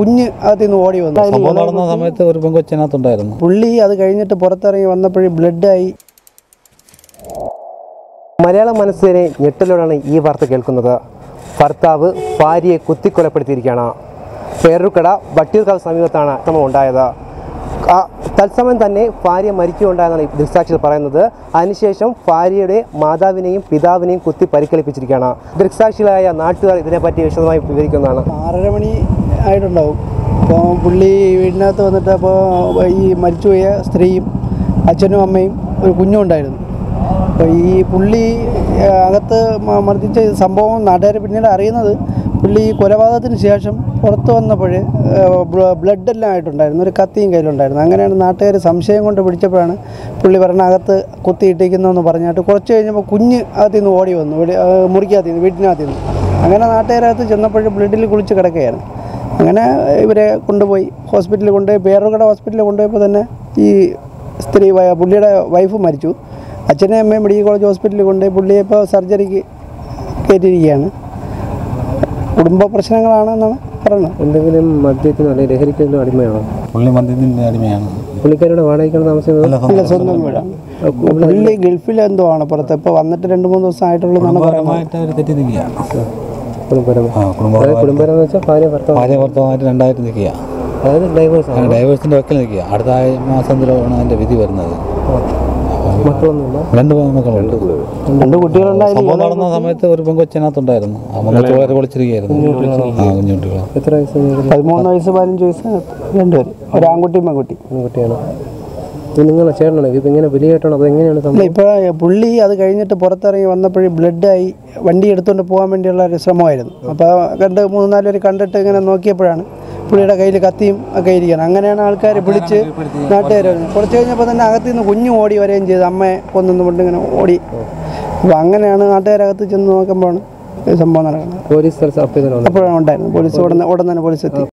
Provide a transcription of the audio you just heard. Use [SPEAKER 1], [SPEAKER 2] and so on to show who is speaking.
[SPEAKER 1] കുഞ്ഞ് അകത്ത് നിന്ന് ഓടി വന്നു.
[SPEAKER 2] സംഭവം നടന്ന സമയത്ത് ഒരു പെങ്കൊച്ചിനകത്തുണ്ടായിരുന്നു.
[SPEAKER 1] പുള്ളി അത് കഴിഞ്ഞിട്ട് പുറത്തിറങ്ങി വന്നപ്പോഴും ബ്ലഡായി.
[SPEAKER 3] മലയാള മനസ്സിനെ ഞെട്ടലോടാണ് ഈ വാർത്ത കേൾക്കുന്നത്. ഭർത്താവ് ഭാര്യയെ കുത്തിക്കൊലപ്പെടുത്തിയിരിക്കുകയാണ്. പേരുക്കട വട്ടിയൂർക്കാവ് സമീപത്താണ് അക്രമം ഉണ്ടായത് ആ തത്സമയം തന്നെ ഭാര്യ മരിക്കുകയുണ്ടായെന്നാണ് ഈ ദൃക്സാക്ഷികൾ പറയുന്നത്. അതിനുശേഷം ഭാര്യയുടെ മാതാവിനെയും പിതാവിനെയും കുത്തി പരിക്കേൽപ്പിച്ചിരിക്കുകയാണ്. ദൃക്സാക്ഷികളായ നാട്ടുകാർ ഇതിനെപ്പറ്റി വിശദമായി വിവരിക്കുന്നതാണ്.
[SPEAKER 1] ആറര മണി ആയിട്ടുണ്ടാവും. അപ്പോൾ പുള്ളി വീടിനകത്ത് വന്നിട്ട് അപ്പോൾ ഈ മരിച്ചുപോയ സ്ത്രീയും അച്ഛനും അമ്മയും ഒരു കുഞ്ഞും ഉണ്ടായിരുന്നു. അപ്പോൾ ഈ പുള്ളി അകത്ത് മർദ്ദിച്ച സംഭവം നാട്ടുകാർ പിന്നീട് അറിയുന്നത് പുള്ളി കൊലപാതകത്തിന് ശേഷം പുറത്ത് വന്നപ്പോൾ ബ്ലഡ് എല്ലാം ആയിട്ടുണ്ടായിരുന്നു. ഒരു കത്തിയും കയ്യിലുണ്ടായിരുന്നു. അങ്ങനെയാണ് നാട്ടുകാർ സംശയം കൊണ്ട് പിടിച്ചപ്പോഴാണ് പുള്ളി പറഞ്ഞ അകത്ത് കുത്തിയിട്ടിരിക്കുന്നതെന്ന് പറഞ്ഞിട്ട് കുറച്ച് കഴിഞ്ഞപ്പോൾ കുഞ്ഞ് അകത്തു നിന്ന് ഓടി വന്നു. മുറിക്കകത്തു നിന്ന് വീട്ടിനകത്തു നിന്ന്. അങ്ങനെ നാട്ടുകാരകത്ത് ചെന്നപ്പോഴും ബ്ലഡിൽ കുളിച്ച് കിടക്കുകയാണ്. അങ്ങനെ ഇവരെ കൊണ്ടുപോയി. ഹോസ്പിറ്റലിൽ കൊണ്ടുപോയി. പേറുകട ഹോസ്പിറ്റലിൽ കൊണ്ടുപോയപ്പോൾ തന്നെ ഈ സ്ത്രീ പുള്ളിയുടെ വൈഫ് മരിച്ചു. അച്ഛനെ അമ്മയും മെഡിക്കൽ കോളേജ് ഹോസ്പിറ്റലിൽ കൊണ്ടുപോയി. പുള്ളിയെ ഇപ്പോൾ സർജറിക്ക് കയറ്റിയിരിക്കുകയാണ്. കുടുംബ പ്രശ്നങ്ങളാണെന്നാണ് പറയുന്നത്.
[SPEAKER 3] എന്തെങ്കിലും മദ്യത്തിനോ അല്ലെങ്കിൽ ലഹരിക്കുന്നോ അടിമയാണോ?
[SPEAKER 2] പുള്ളി മദ്യത്തിന്റെ അടിമയാണ്.
[SPEAKER 3] പുള്ളിക്കാരുടെ വാടകയ്ക്കാണ് താമസിക്കുന്നത്?
[SPEAKER 1] സ്വന്തം വീടാണ്. പുള്ളി ഗൾഫിലെന്തോ ആണ് പുറത്ത്. ഇപ്പോൾ വന്നിട്ട് രണ്ട് മൂന്ന് ദിവസം ആയിട്ടുള്ളൂ എന്നാണ് പറയുന്നത്
[SPEAKER 2] കുടുംബപരമായിട്ട്. അവർ തെറ്റി നിൽക്കുക
[SPEAKER 3] കുടുംബപരം
[SPEAKER 2] ആ കുടുംബപരമായിട്ട്
[SPEAKER 3] കുടുംബപരം എന്ന് വെച്ചാൽ ഭാര്യ ഭർത്താവ്.
[SPEAKER 2] ഭാര്യ ഭർത്താവായിട്ട് രണ്ടായിട്ട് നിൽക്കുക.
[SPEAKER 3] അതായത് ഡൈവേഴ്സ് ആണ്.
[SPEAKER 2] ഡൈവേഴ്സിന്റെ വക്കിൽ നിൽക്കുക. അടുത്ത മാസത്തിലാണ് അതിന്റെ വിധി വരുന്നത്?
[SPEAKER 3] മക്കളൊന്നുമില്ല?
[SPEAKER 2] രണ്ട് മക്കളുണ്ട്
[SPEAKER 1] രണ്ട് കുട്ടികളുണ്ടായാലും
[SPEAKER 2] സംഭവം നടന്ന സമയത്ത് ഒരു പെങ്കൊച്ചിനകത്തുണ്ടായിരുന്നു പെങ്കൊച്ച് വളരെ വിളിച്ചിരിക്കുകയായിരുന്നു ആ കുഞ്ഞുകുട്ടികൾ
[SPEAKER 3] എത്ര വയസ്സ്
[SPEAKER 1] പതിമൂന്ന് വയസ്സ് പതിനഞ്ച് വയസ്സ് രണ്ടുപേരും. ഒരു ആൺകുട്ടിയും പെൺകുട്ടി.
[SPEAKER 3] പെൺകുട്ടിയാണ് ഇത് നിങ്ങൾ ചേട്ടനാണ് ഇത് ഇങ്ങനെ വലിയായിട്ടാണോ അത് എങ്ങനെയാണ് സംഭവം
[SPEAKER 1] ഇപ്പോഴാണ് പുള്ളി അത് കഴിഞ്ഞിട്ട് പുറത്തിറങ്ങി വന്നപ്പോഴും ബ്ലഡായി വണ്ടി എടുത്തുകൊണ്ട് പോകാൻ വേണ്ടിയുള്ള ഒരു ശ്രമമായിരുന്നു. അപ്പോൾ രണ്ട് മൂന്ന് നാല് പേര് കണ്ടിട്ട് ഇങ്ങനെ നോക്കിയപ്പോഴാണ് പുള്ളിയുടെ കയ്യിൽ കത്തിയും ഒക്കെ ഇരിക്കണം അങ്ങനെയാണ് ആൾക്കാർ വിളിച്ച് നാട്ടുകാർ കുറച്ച് കഴിഞ്ഞപ്പോൾ തന്നെ അകത്ത് നിന്ന് കുഞ്ഞു ഓടി വരികയും ചെയ്തു. അമ്മയെ കൊന്നു കൊണ്ട് ഇങ്ങനെ ഓടി. അപ്പോൾ അങ്ങനെയാണ് നാട്ടുകാരകത്ത് ചെന്ന് നോക്കുമ്പോഴാണ് ഈ സംഭവം നടക്കുന്നത്.
[SPEAKER 3] പോലീസ്
[SPEAKER 1] അപ്പോഴാണ് ഉണ്ടായിരുന്നത്. പോലീസ് ഉടനെ ഉടൻ തന്നെ പോലീസ് എത്തി.